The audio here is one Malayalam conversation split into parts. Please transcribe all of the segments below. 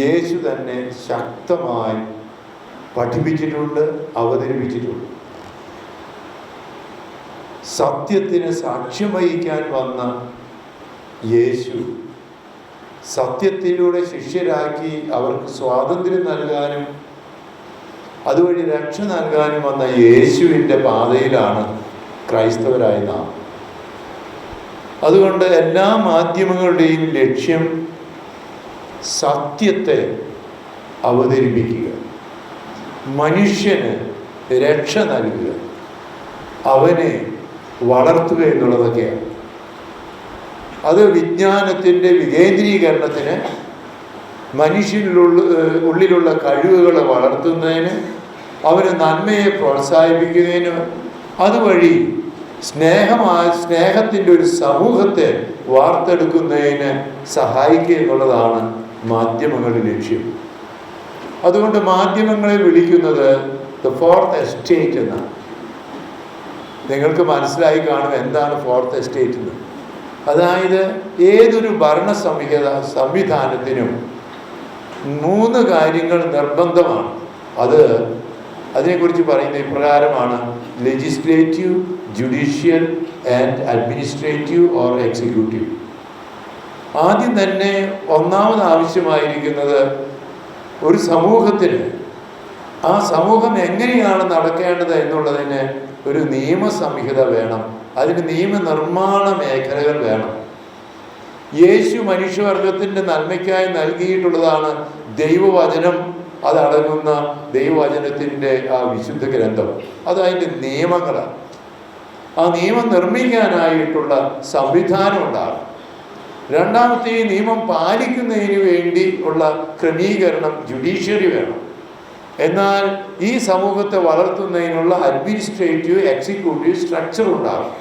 യേശു തന്നെ ശക്തമായി പഠിപ്പിച്ചിട്ടുണ്ട് അവതരിപ്പിച്ചിട്ടുണ്ട്. സത്യത്തിന് സാക്ഷ്യം വഹിക്കാൻ വന്ന യേശു സത്യത്തിലൂടെ ശിഷ്യരാക്കി അവർക്ക് സ്വാതന്ത്ര്യം നൽകാനും അതുവഴി രക്ഷ നൽകാനും വന്ന യേശുവിന്റെ പാതയിലാണ് ക്രൈസ്തവരായ നാം. അതുകൊണ്ട് എല്ലാ മാധ്യമങ്ങളുടെയും ലക്ഷ്യം സത്യത്തെ അവതരിപ്പിക്കുക. മനുഷ്യന് രക്ഷ നൽകുക. അവനെ വളർത്തുക എന്നുള്ളതൊക്കെയാണ്. അത് വിജ്ഞാനത്തിന്റെ വികേന്ദ്രീകരണത്തിന് മനുഷ്യനിലുള്ള ഉള്ളിലുള്ള കഴിവുകളെ വളർത്തുന്നതിന് അവന് നന്മയെ പ്രോത്സാഹിപ്പിക്കുന്നതിന് അതുവഴി സ്നേഹമായ സ്നേഹത്തിന്റെ ഒരു സമൂഹത്തെ വാർത്തെടുക്കുന്നതിന് സഹായിക്കുക എന്നുള്ളതാണ് മാധ്യമങ്ങളുടെ ലക്ഷ്യം. അതുകൊണ്ട് മാധ്യമങ്ങളെ വിളിക്കുന്നത് ദ ഫോർത്ത് എസ്റ്റേറ്റ് എന്നാണ്. നിങ്ങൾക്ക് മനസ്സിലായി കാണും എന്താണ് ഫോർത്ത് എസ്റ്റേറ്റ് എന്ന്. അതായത് ഏതൊരു ഭരണ സംഹിത സംവിധാനത്തിനും മൂന്ന് കാര്യങ്ങൾ നിർബന്ധമാണ്. അത് അതിനെക്കുറിച്ച് പറയുന്ന ഇപ്രകാരമാണ്. Legislative judicial and administrative or executive ആദ്യം തന്നെ ഒന്നാമത് ആവശ്യമായിരിക്കുന്നത് ഒരു സമൂഹത്തിന്. ആ സമൂഹം എങ്ങനെയാണ് നടക്കേണ്ടത് എന്നുള്ളതിന് ഒരു നിയമസംഹിത വേണം. അതിന് നിയമനിർമ്മാണ മേഖലകൾ വേണം. യേശു മനുഷ്യവർഗത്തിന്റെ നന്മയ്ക്കായി നൽകിയിട്ടുള്ളതാണ് ദൈവവചനം. അതടങ്ങുന്ന ദൈവവചനത്തിന്റെ ആ വിശുദ്ധ ഗ്രന്ഥം. അത് അതിന്റെ നിയമങ്ങളാണ്. ആ നിയമം നിർമ്മിക്കാനായിട്ടുള്ള സംവിധാനം ഉണ്ടാകും രണ്ടാമത്തെ ഈ നിയമം പാലിക്കുന്നതിന് വേണ്ടി ഉള്ള ക്രമീകരണം ജുഡീഷ്യറി വേണം. എന്നാൽ ഈ സമൂഹത്തെ വളർത്തുന്നതിനുള്ള അഡ്മിനിസ്ട്രേറ്റീവ് എക്സിക്യൂട്ടീവ് സ്ട്രക്ചർ ഉണ്ടാകും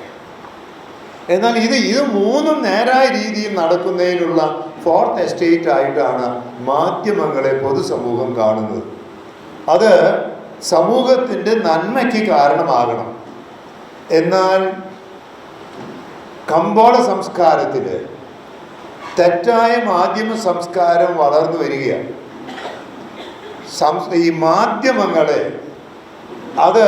എന്നാൽ ഇത് ഇത് മൂന്നും നേരായ രീതിയിൽ നടക്കുന്നതിനുള്ള ഫോർത്ത് എസ്റ്റേറ്റ് ആയിട്ടാണ് മാധ്യമങ്ങളെ പൊതുസമൂഹം കാണുന്നത്. അത് സമൂഹത്തിന്റെ നന്മയ്ക്ക് കാരണമാകണം. എന്നാൽ കമ്പോള സംസ്കാരത്തിൽ തെറ്റായ മാധ്യമ സംസ്കാരം വളർന്നു വരികയാണ്. ഈ മാധ്യമങ്ങളെ അത്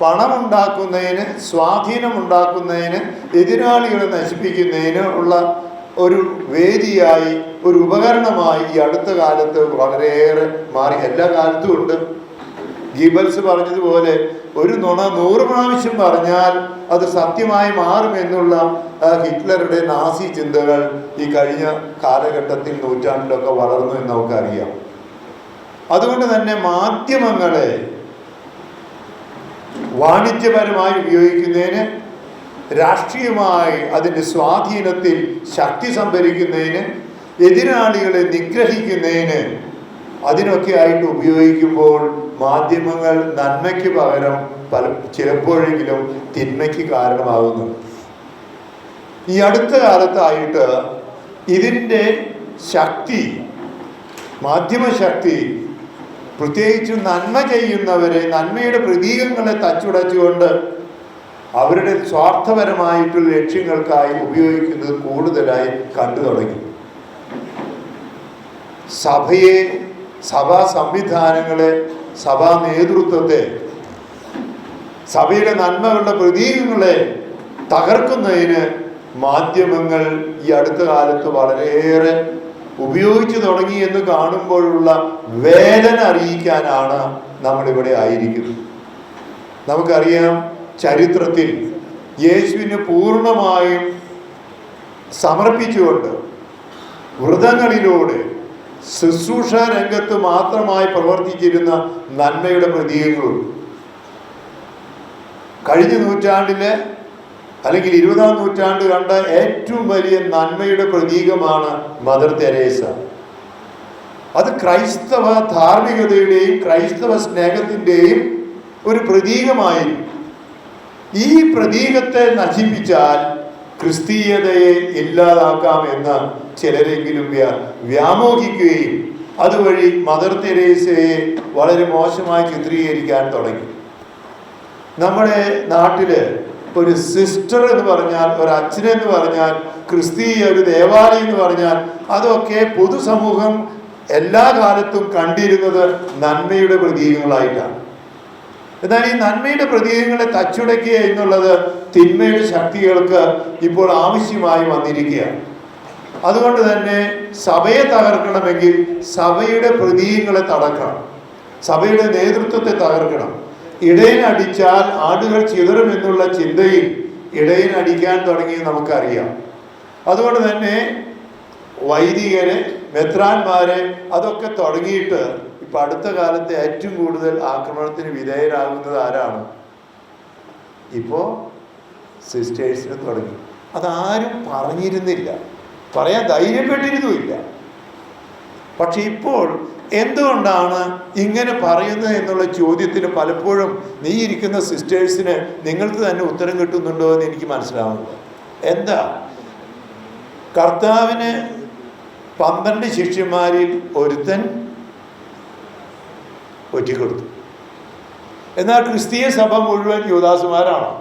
പണമുണ്ടാക്കുന്നതിന് സ്വാധീനമുണ്ടാക്കുന്നതിന് എതിരാളികളെ നശിപ്പിക്കുന്നതിന് ഉള്ള ഒരു വേദിയായി ഒരു ഉപകരണമായി ഈ അടുത്ത കാലത്ത് വളരെയേറെ മാറി. എല്ലാ കാലത്തും ഉണ്ട്. ഗീബൽസ് പറഞ്ഞതുപോലെ ഒരു നുണ നൂറ് പ്രാവശ്യം പറഞ്ഞാൽ അത് സത്യമായി മാറുമെന്നുള്ള ഹിറ്റ്ലറുടെ നാസി ചിന്തകൾ ഈ കഴിഞ്ഞ കാലഘട്ടത്തിൽ നൂറ്റാണ്ടിലൊക്കെ വളർന്നു എന്ന് നമുക്കറിയാം. അതുകൊണ്ട് തന്നെ മാധ്യമങ്ങളെ വാണിജ്യപരമായി ഉപയോഗിക്കുന്നതിന് രാഷ്ട്രീയമായി അതിന്റെ സ്വാധീനത്തിൽ ശക്തി സംഭരിക്കുന്നതിന് എതിരാളികളെ നിഗ്രഹിക്കുന്നതിന് അതിനൊക്കെ ആയിട്ട് ഉപയോഗിക്കുമ്പോൾ മാധ്യമങ്ങൾ നന്മയ്ക്ക് പകരം പല ചിലപ്പോഴെങ്കിലും തിന്മയ്ക്ക് കാരണമാകുന്നു. ഈ അടുത്ത കാലത്തായിട്ട് ഇതിന്റെ ശക്തി മാധ്യമശക്തി പ്രത്യേകിച്ചും നന്മ ചെയ്യുന്നവരെ നന്മയുടെ പ്രതീകങ്ങളെ തച്ചുടച്ചുകൊണ്ട് അവരുടെ സ്വാർത്ഥപരമായിട്ടുള്ള ലക്ഷ്യങ്ങൾക്കായി ഉപയോഗിക്കുന്നത് കൂടുതലായി കണ്ടു തുടങ്ങി. സഭയെ സഭാ സംവിധാനങ്ങളെ സഭാ നേതൃത്വത്തെ സഭയുടെ നന്മകളുടെ പ്രതീകങ്ങളെ തകർക്കുന്നതിന് മാധ്യമങ്ങൾ ഈ അടുത്ത കാലത്ത് വളരെയേറെ ഉപയോഗിച്ചു തുടങ്ങി എന്ന് കാണുമ്പോഴുള്ള വേദന അറിയിക്കാനാണ് നമ്മളിവിടെ ആയിരിക്കുന്നത്. നമുക്കറിയാം ചരിത്രത്തിൽ യേശുവിന് പൂർണമായും സമർപ്പിച്ചുകൊണ്ട് വ്രതങ്ങളിലൂടെ ശുശ്രൂഷ രംഗത്ത് മാത്രമായി പ്രവർത്തിച്ചിരുന്ന നന്മയുടെ പ്രതീകങ്ങളുണ്ട് കഴിഞ്ഞ നൂറ്റാണ്ടിലെ അല്ലെങ്കിൽ ഇരുപതാം നൂറ്റാണ്ട് കണ്ട ഏറ്റവും വലിയ നന്മയുടെ പ്രതീകമാണ് മദർ തെരേസ. അത് ക്രൈസ്തവ ധാർമ്മികതയുടെയും ക്രൈസ്തവ സ്നേഹത്തിന്റെയും ഒരു പ്രതീകമായി ഈ പ്രതീകത്തെ നശിപ്പിച്ചാൽ ക്രിസ്തീയതയെ ഇല്ലാതാക്കാമെന്ന് ചിലരെങ്കിലും വ്യ- വ്യാമോഹിക്കുകയും അതുവഴി മദർ തെരേസയെ വളരെ മോശമായി ചിത്രീകരിക്കാൻ തുടങ്ങി. നമ്മുടെ നാട്ടിൽ ഒരു സിസ്റ്റർ എന്ന് പറഞ്ഞാൽ ഒരു അച്ഛനെന്ന് പറഞ്ഞാൽ ക്രിസ്തീയ ഒരു ദേവാലയം എന്ന് പറഞ്ഞാൽ അതൊക്കെ പൊതുസമൂഹം എല്ലാ കാലത്തും കണ്ടിരുന്നത് നന്മയുടെ പ്രതീകങ്ങളായിട്ടാണ്. എന്നാൽ ഈ നന്മയുടെ പ്രതീകങ്ങളെ തച്ചുടയ്ക്കുക എന്നുള്ളത് തിന്മയുടെ ശക്തികൾക്ക് ഇപ്പോൾ ആവശ്യമായി വന്നിരിക്കുകയാണ്. അതുകൊണ്ട് തന്നെ സഭയെ തകർക്കണമെങ്കിൽ സഭയുടെ പ്രതീകങ്ങളെ തടക്കണം സഭയുടെ നേതൃത്വത്തെ തകർക്കണം. ഇടയനടിച്ചാൽ ആടുകൾ ചിതറുമെന്നുള്ള ചിന്തയിൽ ഇടയനടിക്കാൻ തുടങ്ങി നമുക്കറിയാം. അതുകൊണ്ട് തന്നെ വൈദികരെ മെത്രാന്മാരെ അതൊക്കെ തുടങ്ങിയിട്ട് ഇപ്പൊ അടുത്ത കാലത്തെ ഏറ്റവും കൂടുതൽ ആക്രമണത്തിന് വിധേയരാകുന്നത് ആരാണ്? ഇപ്പോ സിസ്റ്റേഴ്സിന് തുടങ്ങി. അതാരും പറഞ്ഞിരുന്നില്ല. പറയാൻ ധൈര്യപ്പെട്ടിരുന്നുമില്ല. പക്ഷെ ഇപ്പോൾ എന്തുകൊണ്ടാണ് ഇങ്ങനെ പറയുന്നത് എന്നുള്ള ചോദ്യത്തിന് പലപ്പോഴും നീ ഇരിക്കുന്ന സിസ്റ്റേഴ്സിന് നിങ്ങൾക്ക് തന്നെ ഉത്തരം കിട്ടുന്നുണ്ടോ എന്ന് എനിക്ക് മനസ്സിലാവുന്നത് എന്താ? കർത്താവിന് പന്ത്രണ്ട് ശിഷ്യന്മാരിൽ ഒരുത്തൻ ഒറ്റിക്കൊടുത്തു. എന്നാൽ ക്രിസ്തീയ സഭ മുഴുവൻ യുവദാസുമാരാണോ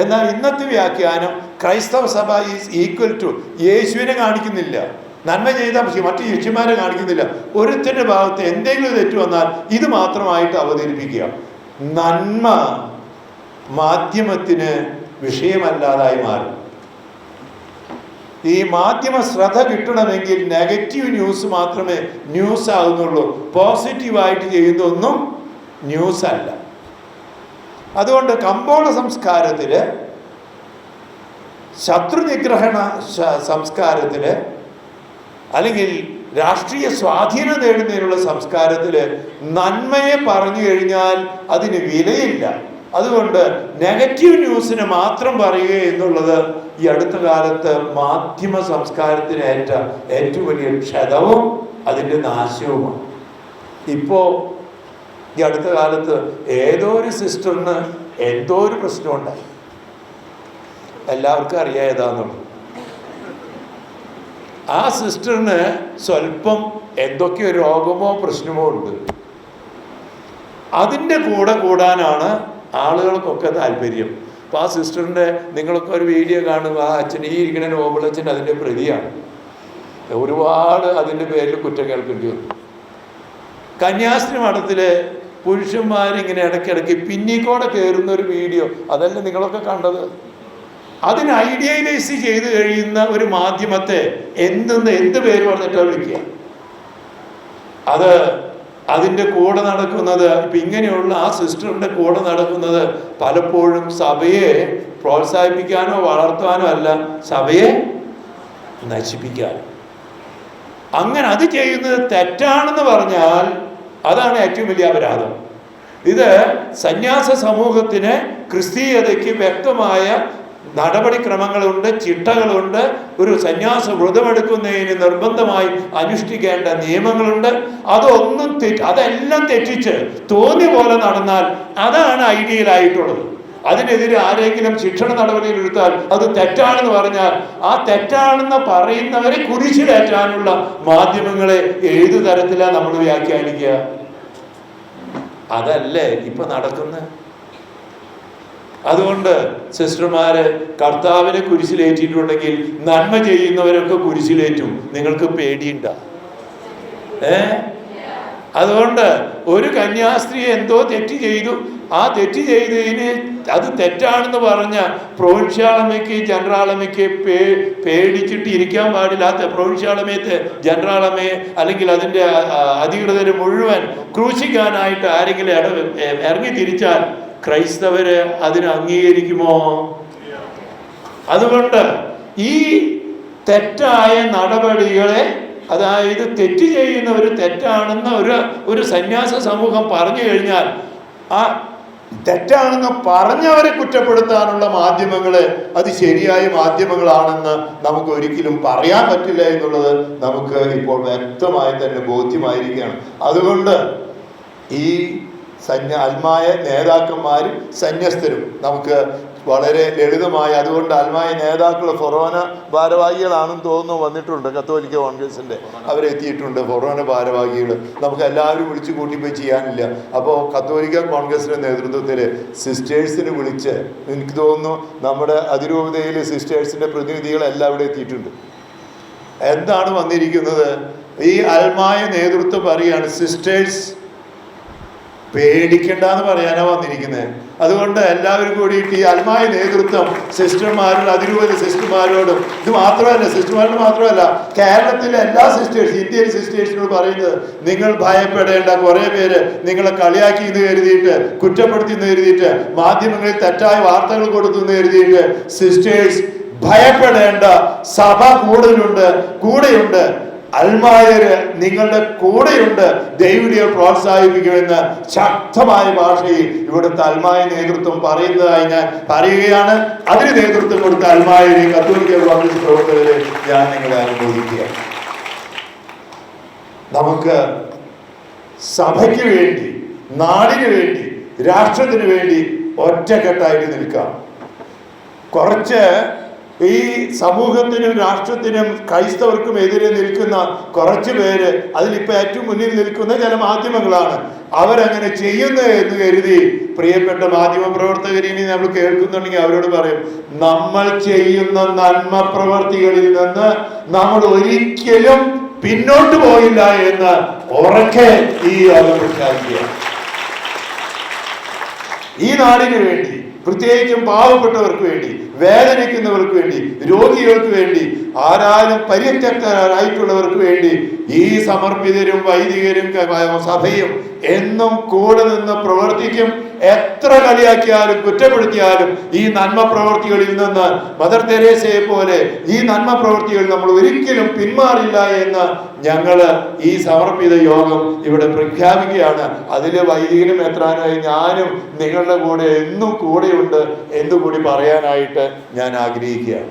എന്നാൽ ഇന്നത്തെ വ്യാഖ്യാനം ക്രൈസ്തവ സഭ ഈസ് ഈക്വൽ ടു യേശുവിനെ കാണിക്കുന്നില്ല. നന്മ ചെയ്ത മറ്റു ശിഷ്യന്മാരെ കാണിക്കുന്നില്ല. ഒരുത്തിന്റെ ഭാഗത്ത് എന്തെങ്കിലും തെറ്റ് വന്നാൽ ഇത് മാത്രമായിട്ട് അവതരിപ്പിക്കുക. നന്മ മാധ്യമത്തിന് വിഷയമല്ലാതായി മാറും. ഈ മാധ്യമ ശ്രദ്ധ കിട്ടണമെങ്കിൽ നെഗറ്റീവ് ന്യൂസ് മാത്രമേ ന്യൂസ് ആകുന്നുള്ളൂ. പോസിറ്റീവായിട്ട് ചെയ്യുന്നതൊന്നും ന്യൂസ് അല്ല അതുകൊണ്ട് കമ്പോള സംസ്കാരത്തിൽ ശത്രു സംസ്കാരത്തിൽ അല്ലെങ്കിൽ രാഷ്ട്രീയ സ്വാധീനം നേടുന്നതിനുള്ള സംസ്കാരത്തിൽ നന്മയെ പറഞ്ഞു കഴിഞ്ഞാൽ അതിന് വിലയില്ല. അതുകൊണ്ട് നെഗറ്റീവ് ന്യൂസിനെ മാത്രം പറയുക എന്നുള്ളത് ഈ അടുത്ത കാലത്ത് മാധ്യമ സംസ്കാരത്തിന് ഏറ്റ ഏറ്റവും വലിയ ക്ഷതവും അതിന്റെ നാശവുമാണ്. ഇപ്പോൾ ഈ അടുത്ത കാലത്ത് ഏതോ ഒരു സിസ്റ്ററിന് എന്തോ ഒരു പ്രശ്നമുണ്ടായി എല്ലാവർക്കും അറിയാം ഏതാന്നുള്ളത് ആ സിസ്റ്ററിന് സ്വല്പം എന്തൊക്കെയോ രോഗമോ പ്രശ്നമോ ഉണ്ട്. അതിന്റെ കൂടെ കൂടാനാണ് ആളുകൾക്കൊക്കെ താല്പര്യം. അപ്പോൾ ആ സിസ്റ്ററിന്റെ നിങ്ങളൊക്കെ ഒരു വീഡിയോ കാണുക ആ അച്ഛൻ ഈ ഇരിക്കണ നോബിളച്ഛൻ അതിന്റെ പ്രതിയാണ്. ഒരുപാട് അതിന്റെ പേരിൽ കുറ്റം കേൾക്കേണ്ടി വന്നു. കന്യാസ്ത്രീ മഠത്തിലെ പുരുഷന്മാരിങ്ങനെ ഇടയ്ക്കിടയ്ക്ക് പിന്നിക്കോടെ കയറുന്ന ഒരു വീഡിയോ അതല്ലേ നിങ്ങളൊക്കെ കണ്ടത്? അതിന് ഐഡിയലൈസ് ചെയ്ത് കഴിയുന്ന ഒരു മാധ്യമത്തെ എന്തെന്ന് എന്ത് പേര് പറഞ്ഞിട്ടാണ് വിളിക്കുക? അത് അതിന്റെ കൂടെ നടക്കുന്നത് ഇപ്പം ഇങ്ങനെയുള്ള ആ സിസ്റ്ററിന്റെ കൂടെ നടക്കുന്നത് പലപ്പോഴും സഭയെ പ്രോത്സാഹിപ്പിക്കാനോ വളർത്താനോ അല്ല സഭയെ നശിപ്പിക്കാൻ അങ്ങനെ അത് ചെയ്യുന്നത് തെറ്റാണെന്ന് പറഞ്ഞാൽ അതാണ് ഏറ്റവും വലിയ അപരാധം. ഇത് സന്യാസ സമൂഹത്തിന് ക്രിസ്തീയതയ്ക്ക് വ്യക്തമായ നടപടിക്രമങ്ങളുണ്ട് ചിട്ടകളുണ്ട് ഒരു സന്യാസ വ്രതമെടുക്കുന്നതിന് നിർബന്ധമായി അനുഷ്ഠിക്കേണ്ട നിയമങ്ങളുണ്ട്. അതൊന്നും തെറ്റ് അതെല്ലാം തെറ്റിച്ച് തോന്നി പോലെ നടന്നാൽ അതാണ് ഐഡിയൽ ആയിട്ടുള്ളത്. അതിനെതിരെ ആരെങ്കിലും ശിക്ഷണ നടപടിയിൽ അത് തെറ്റാണെന്ന് പറഞ്ഞാൽ ആ തെറ്റാണെന്ന് പറയുന്നവരെ കുരിശിലേറ്റാനുള്ള മാധ്യമങ്ങളെ ഏതു തരത്തിലാണ് നമ്മൾ വ്യാഖ്യാനിക്കുക? അതല്ലേ ഇപ്പൊ നടക്കുന്നത് അതുകൊണ്ട് സിസ്റ്റർമാര് കർത്താവിനെ കുരിശിലേറ്റിയിട്ടുണ്ടെങ്കിൽ നന്മ ചെയ്യുന്നവരൊക്കെ കുരിശിലേറ്റും. നിങ്ങൾക്ക് പേടിയുണ്ട? ഏ? അതുകൊണ്ട് ഒരു കന്യാസ്ത്രീ എന്തോ തെറ്റ് ചെയ്തു. ആ തെറ്റ് ചെയ്തതിന് അത് തെറ്റാണെന്ന് പറഞ്ഞ പ്രൊവിൻഷ്യാളമയ്ക്ക് ജനറാളമയ്ക്ക് പേ പേടിച്ചിട്ട് ഇരിക്കാൻ പാടില്ല പാടില്ലാത്ത പ്രൊവിൻഷ്യാളമയത്തെ ജനറാളമയെ അല്ലെങ്കിൽ അതിന്റെ അധികൃതരെ മുഴുവൻ ക്രൂശിക്കാനായിട്ട് ആരെങ്കിലും ഇറങ്ങി തിരിച്ചാൽ ക്രൈസ്തവര് അതിനെ അംഗീകരിക്കുമോ? അതുകൊണ്ട് ഈ തെറ്റായ നടപടികളെ അതായത് തെറ്റ് ചെയ്യുന്നവർ തെറ്റാണെന്ന് ഒരു ഒരു സന്യാസ സമൂഹം പറഞ്ഞു കഴിഞ്ഞാൽ ആ തെറ്റാണെന്ന് പറഞ്ഞവരെ കുറ്റപ്പെടുത്താനുള്ള മാധ്യമങ്ങൾ അത് ശരിയായ മാധ്യമങ്ങളാണെന്ന് നമുക്ക് ഒരിക്കലും പറയാൻ പറ്റില്ല എന്നുള്ളത് നമുക്ക് ഇപ്പോൾ വ്യക്തമായി തന്നെ ബോധ്യമായിരിക്കുകയാണ്. അതുകൊണ്ട് ഈ സന്യ ആത്മായ നേതാക്കന്മാരും സന്യസ്തരും. നമുക്ക് വളരെ ലളിതമായി അതുകൊണ്ട് ആത്മായ നേതാക്കൾ ഫൊറോന ഭാരവാഹികളാണെന്ന് തോന്നുന്നു വന്നിട്ടുണ്ട് കത്തോലിക്ക കോൺഗ്രസിന്റെ. അവരെത്തിയിട്ടുണ്ട് ഫൊറോന ഭാരവാഹികൾ നമുക്ക് എല്ലാവരും വിളിച്ചു കൂട്ടിപ്പോയി ചെയ്യാനില്ല. അപ്പോൾ കത്തോലിക്ക കോൺഗ്രസിന്റെ നേതൃത്വത്തിൽ സിസ്റ്റേഴ്സിനെ വിളിച്ച് എനിക്ക് തോന്നുന്നു നമ്മുടെ അതിരൂപതയിൽ സിസ്റ്റേഴ്സിന്റെ പ്രതിനിധികളെല്ലാം ഇവിടെ എത്തിയിട്ടുണ്ട്. എന്താണ് വന്നിരിക്കുന്നത്? ഈ അൽമായ നേതൃത്വം പറയുകയാണ് സിസ്റ്റേഴ്സ് പേടിക്കണ്ട എന്ന് പറയാനാ വന്നിരിക്കുന്നത് അതുകൊണ്ട് എല്ലാവരും കൂടിയിട്ട് ഈ അൽമായ നേതൃത്വം സിസ്റ്റർമാരോട് അതിരൂപത സിസ്റ്റർമാരോടും ഇത് മാത്രമല്ല സിസ്റ്റർമാരോട് മാത്രമല്ല കേരളത്തിലെ എല്ലാ സിസ്റ്റേഴ്സ് ഇന്ത്യൻ സിസ്റ്റേഴ്സിനോട് പറയുന്നത് നിങ്ങൾ ഭയപ്പെടേണ്ട കുറെ പേര് നിങ്ങളെ കളിയാക്കി എന്ന് കരുതിയിട്ട് കുറ്റപ്പെടുത്തി എന്ന് കരുതിയിട്ട് മാധ്യമങ്ങളിൽ തെറ്റായ വാർത്തകൾ കൊടുത്തു എന്ന് കരുതിയിട്ട് സിസ്റ്റേഴ്സ് ഭയപ്പെടേണ്ട സഭ കൂടുതലുണ്ട് കൂടെയുണ്ട് അൽമായര് നിങ്ങളുടെ കൂടെയുണ്ട്. ദൈവടിയെ പ്രോത്സാഹിപ്പിക്കുമെന്ന് ശക്തമായ ഭാഷയിൽ ഇവിടുത്തെ അൽമായ നേതൃത്വം പറയുന്നതായി ഞാൻ പറയുകയാണ്. അതിന് നേതൃത്വം കൊടുത്ത അൽമായരെ കത്തോലിക്ക പ്രവർത്തകരെ ഞാൻ നിങ്ങളെ അനുമോദിക്കുക നമുക്ക് സഭയ്ക്ക് വേണ്ടി നാടിന് വേണ്ടി രാഷ്ട്രത്തിന് വേണ്ടി ഒറ്റക്കെട്ടായിട്ട് നിൽക്കാം. കുറച്ച് ഈ സമൂഹത്തിനും രാഷ്ട്രത്തിനും ക്രൈസ്തവർക്കും എതിരെ നിൽക്കുന്ന കുറച്ച് പേര് അതിലിപ്പോൾ ഏറ്റവും മുന്നിൽ നിൽക്കുന്ന ചില മാധ്യമങ്ങളാണ്. അവരങ്ങനെ ചെയ്യുന്നു എന്ന് കരുതി പ്രിയപ്പെട്ട മാധ്യമ പ്രവർത്തകരെ ഇനി നമ്മൾ കേൾക്കുന്നുണ്ടെങ്കിൽ അവരോട് പറയും നമ്മൾ ചെയ്യുന്ന നന്മ പ്രവർത്തികളിൽ നിന്ന് നമ്മൾ ഒരിക്കലും പിന്നോട്ട് പോയില്ല എന്ന് ഉറക്കെ ഈ യോഗം ഈ നാടിന് വേണ്ടി പ്രത്യേകിച്ചും പാവപ്പെട്ടവർക്ക് വേണ്ടി വേദനിക്കുന്നവർക്ക് വേണ്ടി രോഗികൾക്ക് വേണ്ടി ആരാലും പരിത്യക്തരായിട്ടുള്ളവർക്ക് വേണ്ടി ഈ സമർപ്പിതരും വൈദികരും സഭയും എന്നും കൂടെ നിന്ന് പ്രവർത്തിക്കും. എത്ര കളിയാക്കിയാലും കുറ്റപ്പെടുത്തിയാലും ഈ നന്മ പ്രവർത്തികളിൽ നിന്ന് മദർ തെരേസയെ പോലെ ഈ നന്മ പ്രവർത്തികൾ നമ്മൾ ഒരിക്കലും പിന്മാറില്ല എന്ന് ഞങ്ങൾ ഈ സമർപ്പിത യോഗം ഇവിടെ പ്രഖ്യാപിക്കുകയാണ്. അതിലെ വൈദികനും എത്രാനായി ഞാനും നിങ്ങളുടെ കൂടെ എന്നും കൂടെയുണ്ട് എന്നുകൂടി പറയാനായിട്ട് ഞാൻ ആഗ്രഹിക്കുകയാണ്.